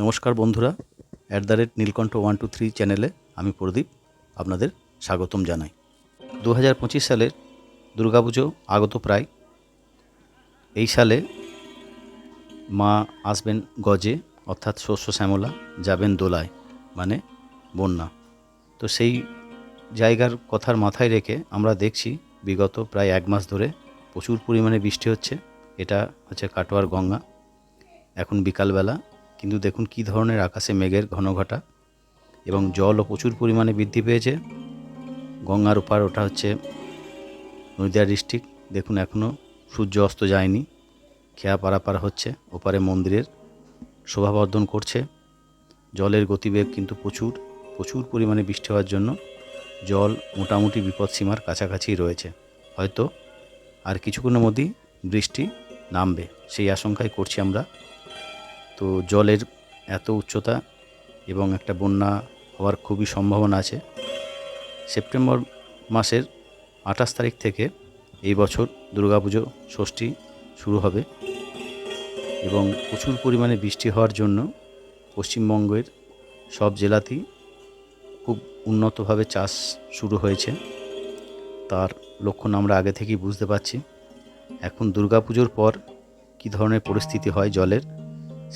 নমস্কার বন্ধুরা at the rate Nilkantha one two three চ্যানেলে আমি প্রদীপ আপনাদের স্বাগতম জানাই। দু হাজার পঁচিশ সালের দুর্গাপুজো আগত প্রায়। এই সালে মা আসবেন গজে, অর্থাৎ শস্য শ্যামলা, যাবেন দোলায় মানে বন্যা। তো সেই জায়গার কথার মাথায় রেখে আমরা দেখছি বিগত প্রায় এক মাস ধরে প্রচুর পরিমাণে বৃষ্টি হচ্ছে। এটা হচ্ছে কাটোয়ার গঙ্গা। এখন বিকালবেলা কিন্তু দেখুন কী ধরনের আকাশে মেঘের ঘনঘটা এবং জলও প্রচুর পরিমাণে বৃদ্ধি পেয়েছে। গঙ্গার ওপার ওটা হচ্ছে নদিয়া ডিস্ট্রিক্ট। দেখুন এখনও সূর্য অস্ত যায়নি, খেয়া পারাপার হচ্ছে, ওপারে মন্দিরের শোভাবর্ধন করছে। জলের গতিবেগ কিন্তু প্রচুর প্রচুর পরিমাণে বৃষ্টি হওয়ার জন্য জল মোটামুটি বিপদসীমার কাছাকাছি রয়েছে। হয়তো আর কিছুক্ষণের মধ্যেই বৃষ্টি নামবে, সেই আশঙ্কাই করছি আমরা। তো জলের এত উচ্চতা এবং একটা বন্যা হওয়ার খুবই সম্ভাবনা আছে। সেপ্টেম্বর মাসের আঠাশ তারিখ থেকে এই বছর দুর্গাপুজো ষষ্ঠী শুরু হবে এবং প্রচুর পরিমাণে বৃষ্টি হওয়ার জন্য পশ্চিমবঙ্গের সব জেলাতেই খুব উন্নতভাবে চাষ শুরু হয়েছে। তার লক্ষণ আমরা আগে থেকেই বুঝতে পারছি। এখন দুর্গাপুজোর পর কী ধরনের পরিস্থিতি হয় জলের?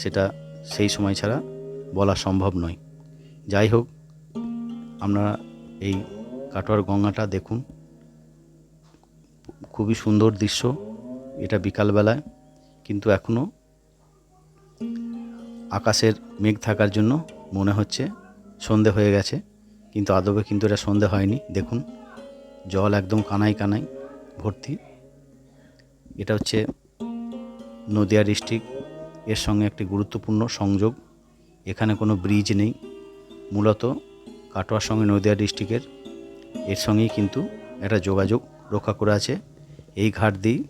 সেটা সেই সময় ছাড়া বলা সম্ভব নয়। যাই হোক, আমরা এই কাটোয়ার গঙ্গাটা দেখুন। খুবই সুন্দর দৃশ্য, এটা বিকালবেলায়, কিন্তু এখনও আকাশের মেঘ থাকার জন্য মনে হচ্ছে সন্ধে হয়ে গেছে, কিন্তু আদবে কিন্তু এটা সন্ধে হয়নি। দেখুন, জল একদম কানাই কানাই ভর্তি। এটা হচ্ছে নদিয়া ডিস্ট্রিক্ট এর সঙ্গে একটি গুরুত্বপূর্ণ সংযোগ। এখানে কোনো ব্রিজ নেই। মূলত কাটোয়ার সঙ্গে নদিয়া ডিস্ট্রিক্টের। এর সঙ্গেই কিন্তু একটা যোগাযোগ রক্ষা করে আছে। এই ঘাট দিয়েই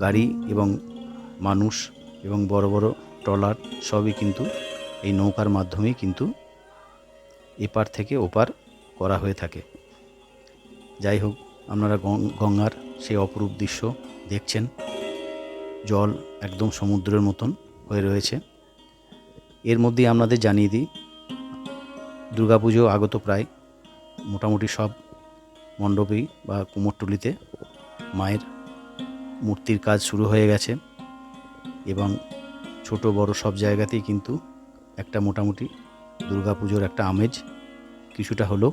গাড়ি এবং মানুষ এবং বড় বড় ট্রলার সবই কিন্তু এই নৌকার মাধ্যমেই কিন্তু এপার থেকে ওপার করা হয়ে থাকে। যাই হোক, আপনারা গঙ্গার সেই অপরূপ দৃশ্য দেখছেন। জল একদম সমুদ্রের মতন হয়ে রয়েছে। এর মধ্যেই আপনাদের জানিয়ে দিই, দুর্গাপুজো আগত প্রায় মোটামুটি সব মণ্ডপেই বা কুমোরটুলিতে মায়ের মূর্তির কাজ শুরু হয়ে গেছে এবং ছোট বড় সব জায়গাতেই কিন্তু একটা মোটামুটি দুর্গাপুজোর একটা আমেজ কিছুটা হলেও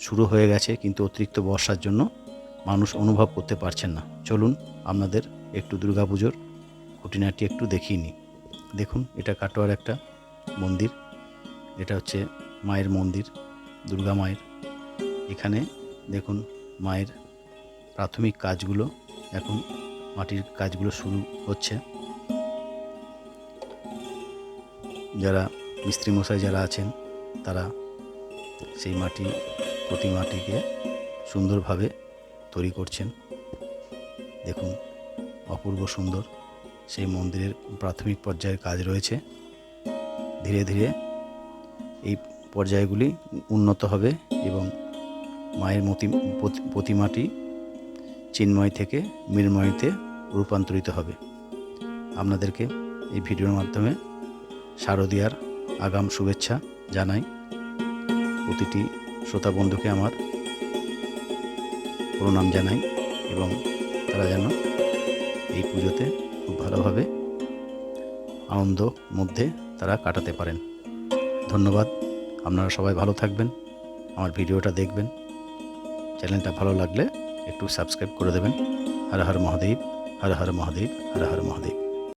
শুরু হয়ে গেছে, কিন্তু অতিরিক্ত বর্ষার জন্য মানুষ অনুভব করতে পারছেন না। চলুন, আপনাদের একটু দুর্গাপুজোর খুঁটিনাটি একটু দেখিয়ে নিই। দেখুন, এটা কাটোয়ার একটা মন্দির। এটা হচ্ছে মায়ের মন্দির, দুর্গা মায়ের। এখানে দেখুন, মায়ের প্রাথমিক কাজগুলো, এখন মাটির কাজগুলো শুরু হচ্ছে। যারা মিস্ত্রি মশাই যারা আছেন, তারা সেই মাটি, প্রতিমাটিকে সুন্দরভাবে তৈরি করছেন। দেখুন, অপূর্ব সুন্দর সেই মন্দিরের প্রাথমিক পর্যায়ের কাজ রয়েছে। ধীরে ধীরে এই পর্যায়গুলি উন্নত হবে এবং মায়ের মতি প্রতিমাটি চিন্ময় থেকে মৃন্ময়তে রূপান্তরিত হবে। আপনাদেরকে এই ভিডিওর মাধ্যমে শারদীয়ার আগাম শুভেচ্ছা জানাই। প্রতিটি শ্রোতা বন্ধুকে আমার প্রণাম জানাই এবং তারা যেন এই পুজোতে খুব ভালোভাবে আনন্দ মধ্যে তারা কাটাতে পারেন। ধন্যবাদ। আপনারা সবাই ভালো থাকবেন। আমার ভিডিওটা দেখবেন। চ্যানেলটা ভালো লাগলে একটু সাবস্ক্রাইব করে দেবেন। হর হর মহাদেব, হর হর মহাদেব, হর হর মহাদেব।